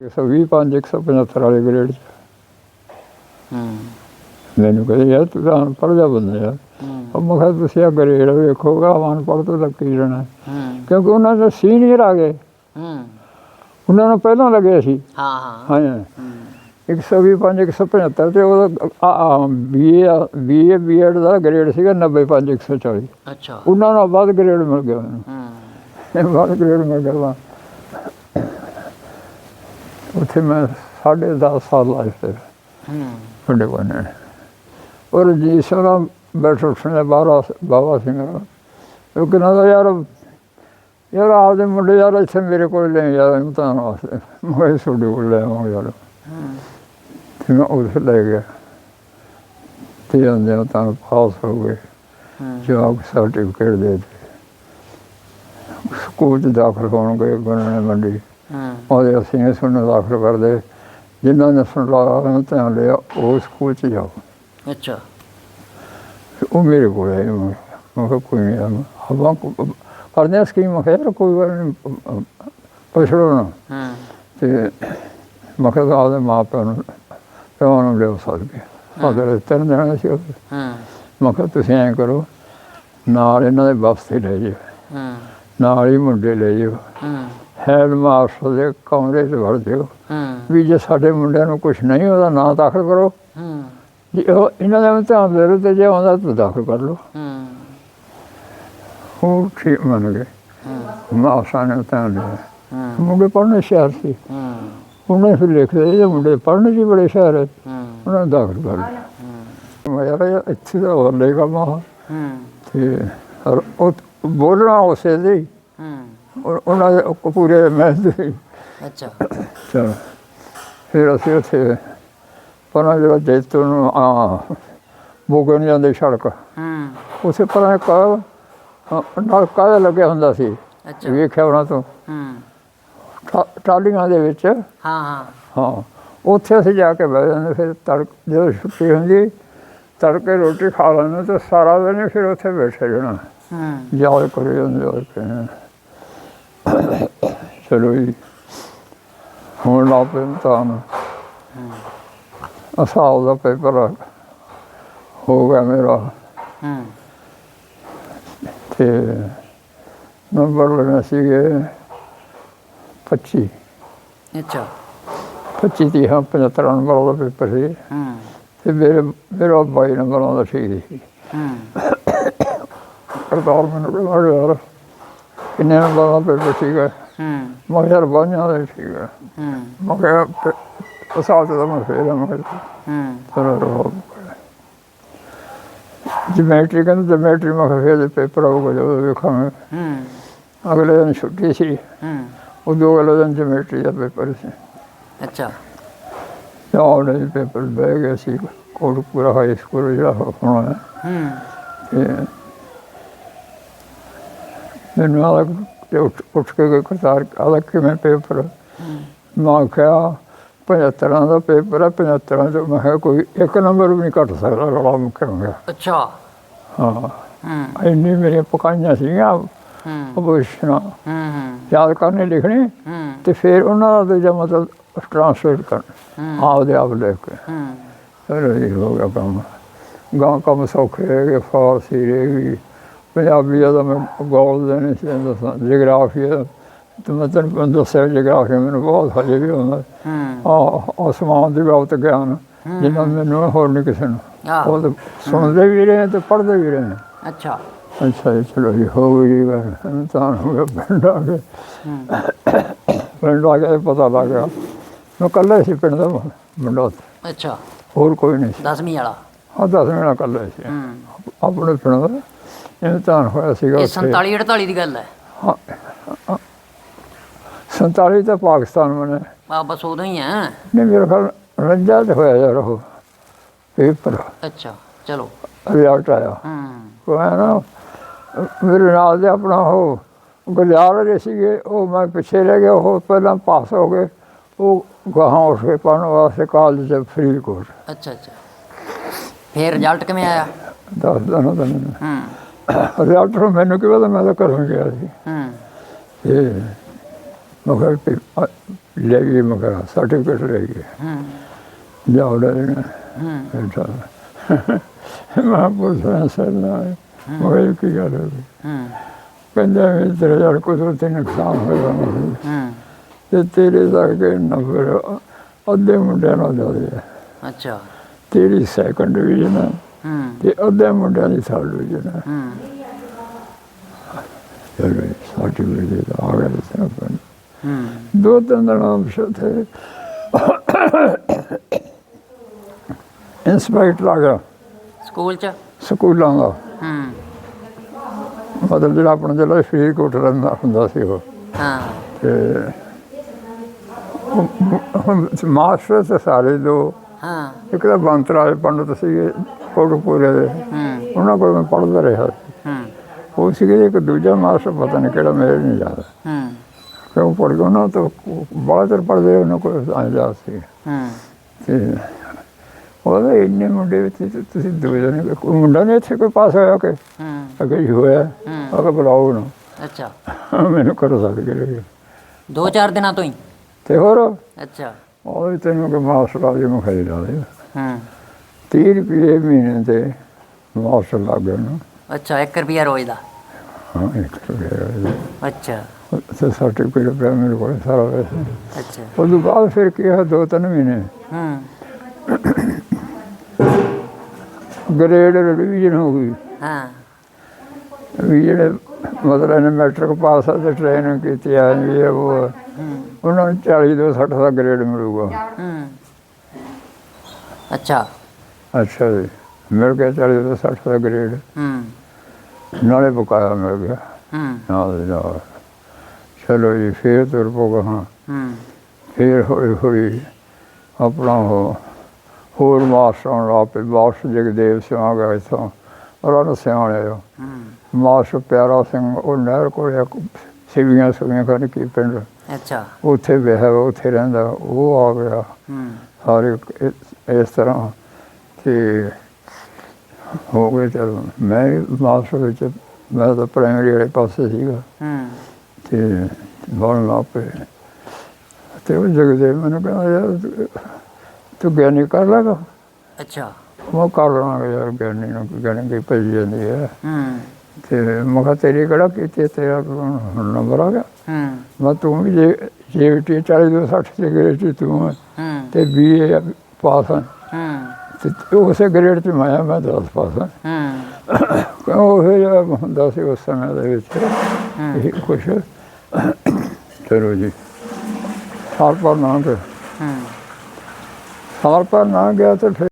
120 5 175 ਵਾਲੇ ਗ੍ਰੇਡ 'ਚ। ਹੂੰ। ਮੈਨੂੰ ਕਹਿੰਦੇ ਯਾਰ ਤੂੰ ਤਾਂ ਪੜ੍ਹ ਜਾ ਬੰਦਾ ਯਾਰ। ਹੂੰ। ਉਹ ਮੈਂ ਕਿਹਾ ਤੁਸੀਂ ਆ ਗ੍ਰੇਡ ਵੇਖੋਗਾ ਮਨ ਪੜ੍ਹ ਤੋਂ ਲੱਗ ਕੀ ਰਹਿਣਾ ਹੂੰ? ਕਿਉਂਕਿ ਉਹਨਾਂ ਦੇ ਸੀਨੀਅਰ ਆ ਗਏ। ਹੂੰ। ਉਹਨਾਂ ਨੂੰ ਪਹਿਲਾਂ ਲੱਗੇ ਸੀ। ਹਾਂ ਹਾਂ। ਹਾਂ ਹੂੰ। 120 5 175 ਤੇ ਉਹਦਾ ਬੀਏ ਬੀਏ ਬੀਐਡ ਦਾ ਗ੍ਰੇਡ ਸੀਗਾ 90 5 140 ਅੱਛਾ। ਉਹਨਾਂ ਨਾਲ ਵੱਧ ਗ੍ਰੇਡ ਮਿਲ ਗਿਆ ਮੈਨੂੰ। ਹੂੰ। ਵੱਧ ਗ੍ਰੇਡ ਮਿਲ ਗਿਆ। ਉੱਥੇ ਮੈਂ ਸਾਢੇ 10 ਸਾਲ ਲਾਏ ਫਿਰ। ਹੂੰ। ਵੱਡੇ ਬਣੇ ਔਰ ਜੀ ਸਾਰਾ ਬੈਠ ਉੱਠਣੇ ਬਾਰਾ ਬਾਬਾ ਸਿੰਘ ਉਹ ਕਹਿੰਦਾ ਤਾ ਯਾਰ ਯਾਰ ਆਪਦੇ ਮੁੰਡੇ ਯਾਰ ਇੱਥੇ ਮੇਰੇ ਕੋਲ ਲੈ ਯਾਰ ਇਮਤਿਹਾਨ ਵਾਸਤੇ ਮੈਂ ਤੁਹਾਡੇ ਕੋਲ ਲੈ ਆਵਾਂ ਯਾਰ। ਤੇ ਮੈਂ ਉੱਥੇ ਲੈ ਗਿਆ। ਤੇ ਆਂਦੇ ਉਹ ਤਾਂ ਪਾਸ ਹੋ ਗਏ। ਹੂੰ। ਜਵਾਬ ਸਰਟੀਫਿਕੇਟ ਦੇ ਦਿੱਤੇ। ਸਕੂਲ 'ਚ ਦਾਖਲ ਹੋਣ ਗਏ ਬਣਨੇ ਮੰਡੀ। ਉਹਦੇ ਅਸੀਂ ਇਸ ਨੂੰ ਦਾਖਲ ਕਰਦੇ ਜਿਨ੍ਹਾਂ ਨੇ ਸੁਣ ਲਾ ਧਿਆਨ ਲਿਆ ਉਹ ਸਕੂਲ 'ਚ ਜਾਓ। ਅੱਛਾ। ਉਹ ਮੇਰੇ ਕੋਲ ਆਏ ਮੈਂ ਕਿਹਾ ਕੋਈ ਨਹੀਂ ਹਵਾ ਕਰਦੇ ਹਾਂ ਸਕੀਮ ਯਾਰ ਕੋਈ ਗੱਲ ਨਹੀਂ ਪੁੱਛੋ ਨਾ। ਹੂੰ। ਤੇ ਮੈਂ ਕਿਹਾ ਆਪਦੇ ਮਾਂ ਪਿਓ ਨੂੰ ਪਿਓ ਨੂੰ ਲਿਓ ਸਕਦੇ ਫਾਦਰ ਤਿੰਨ ਜਣੇ ਸੀ। ਹੂੰ। ਮੈਂ ਕਿਹਾ ਤੁਸੀਂ ਐਂ ਕਰੋ ਨਾਲ ਇਹਨਾਂ ਦੇ ਵਾਪਸ ਲੈ ਜਾਓ। ਹੂੰ। ਨਾਲ ਹੀ ਮੁੰਡੇ ਲੈ ਜਾਓ। ਹੂੰ। ਹੈਡ ਮਾਸਟਰ ਦੇ ਕਮਰੇ 'ਚ ਵੜ ਜਾਓ ਵੀ ਜੇ ਸਾਡੇ ਮੁੰਡਿਆਂ ਨੂੰ ਕੁਝ ਨਹੀਂ ਉਹਦਾ ਨਾਂ ਦਾਖਲ ਕਰੋ। ਹੂੰ। ਜੇ ਉਹ ਇਹਨਾਂ ਦਾ ਇਮਤਿਹਾਨ ਦੇ ਤੇ ਜੇ ਆਉਂਦਾ ਤਾਂ ਦਾਖਲ ਕਰ ਲਓ। ਹੂੰ। ਉਹ ਠੀਕ ਮੰਨ ਗਏ। ਹੂੰ। ਮਾਸਟਰ ਨੇ ਹੂੰ। ਮੁੰਡੇ ਪੜ੍ਹਨੇ ਸ਼ਹਿਰ ਸੀ। ਹੂੰ। ਉਹਨੇ ਫਿਰ ਲਿਖਦੇ ਇਹ ਮੁੰਡੇ ਪੜ੍ਹਨੇ ਜੀ ਬੜੇ ਸ਼ਹਿਰ ਹੈ। ਉਹਨਾਂ ਨੂੰ ਦਾਖਲ ਕਰ ਲਿਆ। ਮੈਂ ਯਾਰ ਇਹ ਇੱਥੇ ਦਾ ਹੋਰ ਲੈ ਕੰਮ ਆ ਹੂੰ। ਤੇ ਉਹ ਬੋਲਣਾ ਉਸੇ ਦੇ ਉਹਨਾਂ ਦੇ ਉਹ ਪੂਰੇ ਮੈਂ ਦੇ ਅੱਛਾ ਚਲੋ ਫਿਰ ਅਸੀਂ ਉੱਥੇ ਪਰਾਂ ਜਿਹੜਾ ਜੈਤੋ ਨੂੰ ਆ ਬੋਗਣ ਜਾਂਦੇ ਸੜਕ ਹੂੰ ਉਸੇ ਪਰਾਂ ਇੱਕ ਅ, ਨਲਕਾ ਜਿਹਾ ਲੱਗਿਆ ਹੁੰਦਾ ਸੀ ਅੱਛਾ ਵੇਖਿਆ ਉਹਨਾਂ ਤੋਂ ਹੂੰ ਟਾ- ਟਾਲੀਆਂ ਦੇ ਵਿੱਚ ਹਾਂ ਹਾਂ ਹਾਂ ਉੱਥੇ ਅਸੀਂ ਜਾ ਕੇ ਬਹਿ ਜਾਂਦੇ ਫਿਰ ਤੜਕ ਜਦੋਂ ਛੁੱਟੀ ਹੁੰਦੀ ਤੜਕੇ ਰੋਟੀ ਖਾ ਲੈਂਦੇ ਤੇ ਸਾਰਾ ਦਿਨ ਹੀ ਫਿਰ ਉੱਥੇ ਬੈਠੇ ਰਹਿਣਾ ਹੂੰ ਯਾਦ ਕਰੀ ਜਾਂਦੇ ਯਾਦ ਕਰੀ ਚਲੋ ਜੀ। ਹੁਣ ਲਾ ਪਏ ਤਾਂ ਅਸਾਲ ਦਾ ਪੇਪਰ ਹੋ ਗਿਆ ਮੇਰਾ। ਹੂੰ। ਤੇ ਨੰਬਰ ਲੈਣੇ ਸੀਗੇ 25 ਅੱਛਾ। 25 ਦੀ ਹਾਂ 75 ਨੰਬਰ ਦਾ ਪੇਪਰ ਸੀ। ਹੂੰ। ਤੇ ਮੇਰੇ ਮੇਰਾ 22 ਨੰਬਰਾਂ ਦਾ ਠੀਕ ਸੀ। ਹੂੰ। ਕਰਤਾਰ ਮੈਨੂੰ ਕਹਿੰਦਾ ਯਾਰ ਕਿੰਨੇ ਨੰਬਰਾਂ ਦਾ ਪੇਪਰ ਠੀਕ ਹੈ ਹੂੰ। ਮੈਂ ਕਿਹਾ ਯਾਰ ਬਾਈਆਂ ਦਾ ਠੀਕ ਹੈ। ਹੂੰ ਮੈਂ ਕਿਹਾ ਤੇ ਤਾਂ ਮੈਂ ਫੇਰ ਮੈਂ ਹੂੰ। ਚਲੋ ਰਹੋ ਜਿਮੈਟਰੀ ਕਹਿੰਦੇ ਜਿਮੈਟਰੀ ਮੈਂ ਕਿਹਾ ਫੇਰ ਦੇ ਪੇਪਰ ਆਊਗਾ ਜਦੋਂ ਵੇਖਾਂਗੇ। ਹੂੰ। ਅਗਲੇ ਦਿਨ ਛੁੱਟੀ ਸੀ। ਹੂੰ। ਉਹ ਦੋ ਅਗਲੇ ਦਿਨ ਜਿਮੈਟਰੀ ਦਾ ਪੇਪਰ ਸੀ। ਅੱਛਾ। ਦੇ ਪੇਪਰ ਬਹਿ ਗਏ ਸੀ। ਕੋਟਪੁਰਾ ਹਾਈ ਸਕੂਲ ਜਿਹੜਾ ਹੋਣਾ। ਹੈ। ਮੈਨੂੰ ਤੇ ਉੱਠ ਉੱਠ ਕੇ ਕੋਈ ਕਰਤਾਰ ਆਦਾ ਕਿਵੇਂ ਪੇਪਰ? ਮੈਂ ਕਿਹਾ 75 ਦਾ ਪੇਪਰ ਹੈ 75 ਚ ਮੈਂ ਕਿਹਾ ਕੋਈ ਇੱਕ ਨੰਬਰ ਵੀ ਨਹੀਂ ਘੱਟ ਸਕਦਾ ਰੌਲਾ ਮੁੱਕਿਆ ਹੋ ਗਿਆ ਅੱਛਾ। ਹਾਂ। ਹੂੰ। ਇੰਨੀ ਮੇਰੀਆਂ ਪਕਾਈਆਂ ਸੀਗੀਆਂ ਹੂੰ। ਹੂੰ ਹੂੰ। ਯਾਦ ਕਰਨੇ ਲਿਖਣੇ? ਹੂੰ। ਤੇ ਫਿਰ ਉਹਨਾਂ ਦਾ ਦੂਜਾ ਮਤਲਬ ਟ੍ਰਾਂਸਲੇਟ ਕਰਨਾ। ਹੂੰ। ਆਪਦੇ ਆਪ ਲਿਖ ਕੇ। ਹੂੰ। ਚਲੋ ਇਹ ਹੋ ਗਿਆ ਕੰਮ। ਗਾਂ ਕੰਮ ਸੌਖੇ ਰਹਿ ਗਏ ਫਾਰਸੀ ਰਹਿ ਗਈ। ਪੰਜਾਬੀ ਦਾ ਮੈਂ ਗੋਲ ਦੇਣੇ ਸੀ ਦੱਸਾਂ ਜਗਰਾਫੀ ਦਾ ਤੇ ਮੈਂ ਤੈਨੂੰ ਦੱਸਿਆ ਜਗਰਾਫੀ ਮੈਨੂੰ ਬਹੁਤ ਹਜੇ ਵੀ ਹੁੰਦਾ ਹੂੰ। ਆ ਅਸਮਾਨ ਦੀ ਬਾਬਤ ਗਿਆਨ ਜਿੰਨਾ ਮੈਨੂੰ ਹੋਰ ਨਹੀਂ ਕਿਸੇ ਨੂੰ। ਉਹ ਸੁਣਦੇ ਵੀ ਰਹੇ ਤੇ ਪੜ੍ਹਦੇ ਵੀ ਰਹੇ। ਅੱਛਾ। ਅੱਛਾ ਜੀ ਚਲੋ ਜੀ ਹੋ ਗਈ ਗੱਲ। ਤਾਂ ਹੋ ਗਿਆ ਪਿੰਡ ਆ ਕੇ। ਹੂੰ। ਪਿੰਡ ਆ ਕੇ ਪਤਾ ਲੱਗ ਗਿਆ। ਮੈਂ ਇਕੱਲਾ ਹੀ ਸੀ ਪਿੰਡ ਦਾ ਮੁੰਡਾ। ਅੱਛਾ। ਹੋਰ ਕੋਈ ਨਹੀਂ ਸੀ। 10ਵੀਂ ਵਾਲਾ। ਆ ਦਸ ਮਿੰਟ ਇਕੱਲਾ ਹੀ ਸੀ। ਹੂੰ। ਆਪਣੇ ਪਿੰਡ ਦਾ। ਇਮਤਿਹਾਨ ਹੋਇਆ ਸੀਗਾ ਇਹ ਉੱਥੇ। 47 48 ਦੀ ਗੱਲ ਹੈ। ਹਾਂ, ਹਾਂ। 47 ਤਾਂ ਪਾਕਿਸਤਾਨ ਮਨੇ ਆ ਬਸ ਉਦੋਂ ਹੀ ਹੈ ਨਹੀਂ ਮੇਰੇ ਖਿਆਲ ਰੰਜਾ ਤੇ ਹੋਇਆ ਯਾਰ ਉਹ। ਪੇਪਰ। ਅੱਛਾ ਚਲੋ। ਰਿਜ਼ਲਟ ਆਇਆ। ਹੂੰ। ਹੈ ਨਾ ਮੇਰੇ ਨਾਲ ਦੇ ਆਪਣਾ ਉਹ ਗੁਲਿਆਰ ਰਹੇ ਸੀਗੇ ਉਹ ਮੈਂ ਪਿੱਛੇ ਰਹਿ ਗਿਆ ਉਹ ਪਹਿਲਾਂ ਪਾਸ ਹੋ ਗਏ। ਉਹ ਗਾਹਾਂ ਉੱਠ ਕੇ ਪੜ੍ਹਨ ਵਾਸਤੇ ਕਾਲਜ ਚ ਫਰੀਦਕੋਟ। ਅੱਛਾ ਅੱਛਾ। ਫੇਰ ਰਿਜ਼ਲਟ ਕਿਵੇਂ ਆਇਆ? ਦੱਸ ਦਿਨਾਂ ਦਾ ਮੈਨੂੰ ਹੂੰ। ਰਿਜ਼ਲਟ ਮੈਨੂੰ ਕਿਹਾ ਤਾਂ ਮੈਂ ਤਾਂ ਘਰੋਂ ਗਿਆ ਸੀ। ਹੂੰ। ਤੇ ਮਗਰ ਲੈ ਗਈ ਮਗਰ ਸਰਟੀਫਿਕੇਟ ਲੈ ਗਈ। ਹੂੰ। ਲੈ ਲੈਣਾ ਹੂੰ। ਮੈਂ ਪੁੱਛਿਆ ਸਰ ਨਾ। ਮਗਰ ਕੀ ਗੱਲ ਹੋ ਗਈ? ਹੂੰ। ਕਹਿੰਦਾ ਵੀ ਤੇਰੇ ਯਾਰ ਕੋਈ ਤੇ ਨੁਕਸਾਨ ਹੋਇਆ ਹੂੰ। ਤੇ ਤੇਰੇ ਕਰਕੇ ਨੰਬਰ ਅੱਧੇ ਮੁੰਡਿਆਂ ਨਾਲ ਹੈ ਅੱਛਾ। ਤੇਰੀ ਸੈਕੰਡ ਡਿਵੀਜ਼ਨ ਹੈ ਹੂੰ। ਤੇ ਅੱਧੇ ਮੁੰਡਿਆਂ ਦੀ ਥਰਡ ਡਿਵੀਜ਼ਨ ਹੈ। ਹੂੰ ਚਲੋ ਸਰਟੀਫਿਕੇਟ ਆ ਗਿਆ ਆਪਾਂ ਹੂੰ। ਦੋ ਤਿੰਨ ਦਿਨ ਪਿਛੇ ਥੇ ਇੰਸਪੈਕਟਰ ਆ ਗਿਆ। ਸਕੂਲ ਚ? ਸਕੂਲਾਂ ਦਾ। ਹੂੰ। ਮਤਲਬ ਜਿਹੜਾ ਆਪਣਾ ਜਿਹੜਾ ਫਰੀਦਕੋਟ ਰਹਿੰਦਾ ਹੁੰਦਾ ਸੀ ਉਹ। ਹਾਂ। ਤੇ ਮਾਸਟਰ ਤੇ ਸਾਰੇ ਦੋ। ਹਾਂ। ਇੱਕ ਤਾਂ ਬੰਤਰਾਜ ਪੰਡਤ ਸੀਗੇ ਕੋਟਪੂਰੇ ਦੇ। ਹੂੰ। ਉਹਨਾਂ ਕੋਲ ਮੈਂ ਪੜ੍ਹਦਾ ਰਿਹਾ। ਹੂੰ। ਉਹ ਸੀਗੇ ਇੱਕ ਦੂਜਾ ਮਾਸਟਰ ਪਤਾ ਨਹੀਂ ਕਿਹੜਾ ਮੇਰੇ ਨਹੀਂ ਯਾਦ। ਹੂੰ। ਕਿਉਂ ਪੜ੍ਹ ਗਿਆ ਉਹਨਾਂ ਤੋਂ ਬੜਾ ਚਿਰ ਪੜ੍ਹਦੇ ਉਹਨਾਂ ਕੋਲ ਆਇਆ ਸੀ। ਹੂੰ। ਤੇ ਉਹਦੇ ਇੰਨੇ ਮੁੰਡੇ ਵਿੱਚ ਤੁਸੀਂ ਦੋ ਜਣੇ ਕੋਈ ਮੁੰਡਾ ਨਹੀਂ ਇੱਥੇ ਕੋਈ ਪਾਸ ਹੋਇਆ ਕਿ? ਹੂੰ। ਅਗੇ ਹੋਇਆ ਹੂੰ। ਅਗੇ ਬੁਲਾਓ ਉਹਨੂੰ ਅੱਛਾ। ਮੈਨੂੰ ਕਰ ਸਕਦੇ ਦੋ ਚਾਰ ਦਿਨਾਂ ਤੋਂ ਹੀ। ਤੇ ਹੋਰ? ਅੱਛਾ। ਉਹ ਤੈਨੂੰ ਕਿ ਆ ਜੇ ਖਾਈ ਲਾ ਦੇ। ਹੂੰ। 30 ਰੁਪਏ ਮਹੀਨੇ ਤੇ ਮਾਸਟਰ ਲੱਗ ਗਿਆ ਨਾ। ਅੱਛਾ 1 ਰੁਪਿਆ ਰੋਜ਼ ਦਾ? ਹਾਂ ਇੱਕ ਰੁਪਏ ਅੱਛਾ। ਤੇ ਸਰਟੀਫਿਕੇਟ ਪਿਆ ਮੇਰੇ ਕੋਲ ਸਾਰਾ ਵੈਸੇ ਅੱਛਾ। ਉਸ ਤੋਂ ਬਾਅਦ ਫਿਰ ਕੀ ਹੋਇਆ ਦੋ ਤਿੰਨ ਮਹੀਨੇ। ਹੂੰ। ਗ੍ਰੇਡ ਰਿਵੀਜ਼ਨ ਹੋ ਗਈ। ਹਾਂ। ਵੀ ਜਿਹੜੇ ਮਤਲਬ ਇਹਨੇ ਮੈਟ੍ਰਿਕ ਪਾਸ ਆ ਤੇ ਟ੍ਰੇਨਿੰਗ ਕੀਤੀ ਆ ਵੀ ਇਹ ਉਹ ਉਹਨਾਂ ਨੂੰ 40 ਤੋਂ 60 ਦਾ ਗ੍ਰੇਡ ਮਿਲੂਗਾ। ਹੂੰ। ਅੱਛਾ। ਅੱਛਾ ਜੀ। ਮਿਲ ਗਿਆ 40 ਤੋਂ 60 ਦਾ ਗ੍ਰੇਡ ਹੂੰ। ਨਾਲੇ ਬਕਾਇਆ ਮਿਲ ਗਿਆ। ਹੂੰ। ਨਾਲ ਨਾਲ। ਚਲੋ ਜੀ ਫੇਰ ਤੁਰ ਪੋਗਾ ਹਾਂ। ਹੂੰ। ਫੇਰ ਹੌਲੀ ਹੌਲੀ ਆਪਣਾ ਉਹ ਹੋਰ ਮਾਸਟਰਾਂ ਲਾ ਪਏ ਮਾਸਟਰ ਜਗਦੇਵ ਸਿੰਘ ਆ ਗਿਆ ਇੱਥੋਂ। ਉਹਨਾਂ ਸਿਆਣੇ ਹੋ ਹੂੰ। ਮਾਸਟਰ ਪਿਆਰਾ ਸਿੰਘ ਉਹ ਨਹਿਰ ਕੋਲ ਇੱਕ ਸਿਵੀਆਂ ਸੁਵੀਆਂ ਕਰਨ ਕੀ ਪਿੰਡ ਅੱਛਾ। ਉੱਥੇ ਵਿਆਹ ਉੱਥੇ ਰਹਿੰਦਾ ਉਹ ਆ ਗਿਆ। ਹੂੰ। ਸਾਰੇ ਇਸ- ਤਰ੍ਹਾਂ ਤੇ ਹੋ ਗਏ ਚਲੋ। ਮੈਂ ਮਾਸਟਰ ਵਿੱਚ ਮੈਂ ਤਾਂ ਪ੍ਰਾਇਮਰੀ ਵਾਲੇ ਪਾਸੇ ਸੀਗਾ। ਹੂੰ। ਤੇ ਬੋਲਣ ਲੱਗ ਪਏ ਤੇ ਉਹ ਜਗਦੇਵ ਮੈਨੂੰ ਕਹਿੰਦਾ ਯਾਰ ਤੂੰ- ਗਿਆਨੀ ਕਰ ਲਗਾ? ਅੱਛਾ। ਮੈਂ ਕਰ ਲਾਂਗਾ ਯਾਰ ਗਿਆਨੀ ਨੂੰ ਗਿਆਨੀ ਦੀ ਪਈ ਜਾਂਦੀ ਹੈ। ਹੂੰ। ਤੇ ਮੈਂ ਕਿਹਾ ਤੇਰੀ ਕਿਹੜਾ ਕੀਤੀ? ਤੇਰਾ ਨੰਬਰ ਆ ਗਿਆ। ਹੂੰ। ਮੈਂ ਤੂੰ ਵੀ ਜੇ ਜੀਟੀ 40 ਤੋਂ 60 ਦੇ ਗ੍ਰੇਡ 'ਚ ਤੂੰ ਹੈ। ਤੇ ਬੀਏ ਪਾਸ ਹੈ। ਤੇ ਉਸੇ ਗ੍ਰੇਡ 'ਚ ਮੈਂ ਆ, ਮੈਂ 10 ਪਾਸ ਹਾਂ। ਹੂੰ ਉਹ ਜਿਹਾ ਹੁੰਦਾ ਸੀ ਉਸ ਸਮੇਂ ਦੇ ਵਿੱਚ। ਇਹ ਕੁਛ। ਚਲੋ ਜੀ। ਸਾਲ ਪਰ ਨਾ ਗਿਆ। ਹੂੰ। ਸਾਲ ਪਰ ਨਾ ਗਿਆ ਤੇ